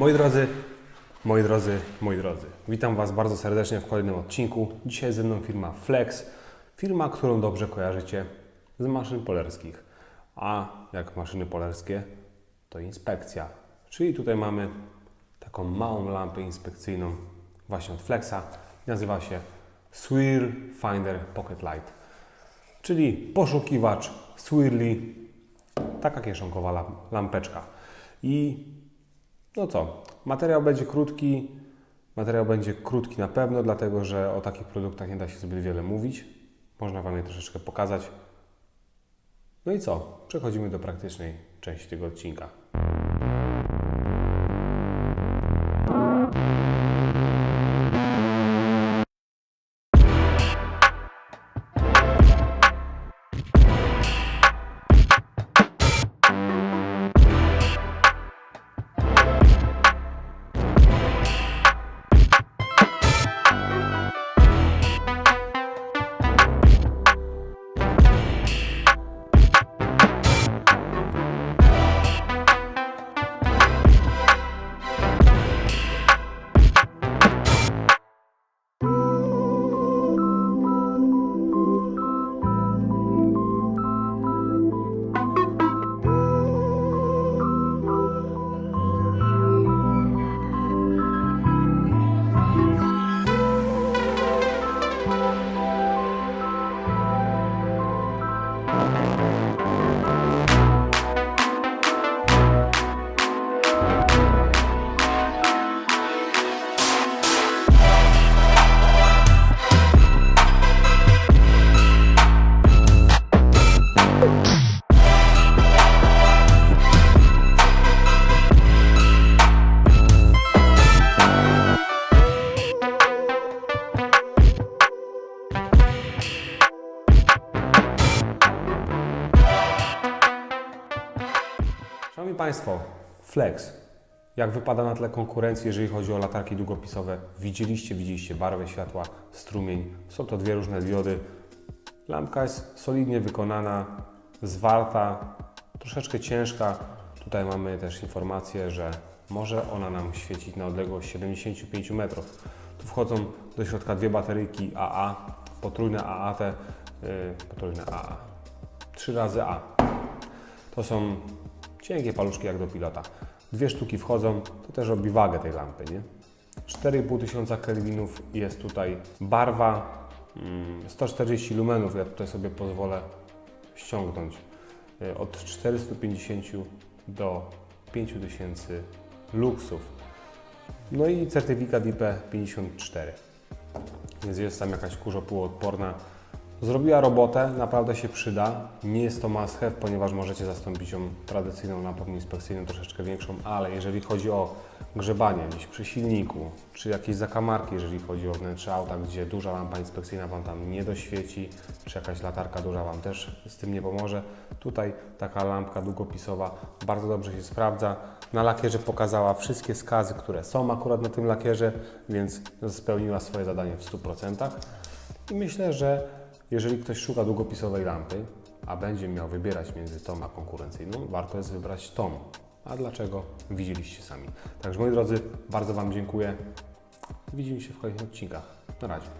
Moi drodzy, moi drodzy, moi drodzy, witam Was bardzo serdecznie w kolejnym odcinku. Dzisiaj ze mną firma Flex, firma, którą dobrze kojarzycie z maszyn polerskich. A jak maszyny polerskie, to inspekcja. Czyli tutaj mamy taką małą lampę inspekcyjną właśnie od Flexa. Nazywa się Swirl Finder Pocket Light, czyli poszukiwacz swirli, taka kieszonkowa lam- lampeczka. I no co, materiał będzie krótki. Materiał będzie krótki na pewno, dlatego że o takich produktach nie da się zbyt wiele mówić. Można Wam je troszeczkę pokazać. No i co? Przechodzimy do praktycznej części tego odcinka. Państwo, Flex. Jak wypada na tle konkurencji, jeżeli chodzi o latarki długopisowe? Widzieliście, widzieliście barwę światła, strumień. Są to dwie różne diody. Lampka jest solidnie wykonana, zwarta, troszeczkę ciężka. Tutaj mamy też informację, że może ona nam świecić na odległość 75 metrów. Tu wchodzą do środka dwie bateryjki AA, potrójne AA, te, yy, potrójne AA, trzy razy A. To są cienkie paluszki jak do pilota. Dwie sztuki wchodzą, to też robi wagę tej lampy, nie? 4,5 tysiąca kelwinów jest tutaj barwa, mm, 140 lumenów, ja tutaj sobie pozwolę ściągnąć y, od 450 do 5000 luksów. No i certyfikat IP54, więc jest tam jakaś kurzopółoodporna. Zrobiła robotę, naprawdę się przyda. Nie jest to must have, ponieważ możecie zastąpić ją tradycyjną lampą inspekcyjną, troszeczkę większą, ale jeżeli chodzi o grzebanie gdzieś przy silniku, czy jakieś zakamarki, jeżeli chodzi o wnętrze auta, gdzie duża lampa inspekcyjna Wam tam nie doświeci, czy jakaś latarka duża Wam też z tym nie pomoże, tutaj taka lampka długopisowa bardzo dobrze się sprawdza. Na lakierze pokazała wszystkie skazy, które są akurat na tym lakierze, więc spełniła swoje zadanie w 100%. I myślę, że jeżeli ktoś szuka długopisowej lampy, a będzie miał wybierać między tą a konkurencyjną, warto jest wybrać tą. A dlaczego? Widzieliście sami. Także moi drodzy, bardzo Wam dziękuję. Widzimy się w kolejnych odcinkach. Na razie.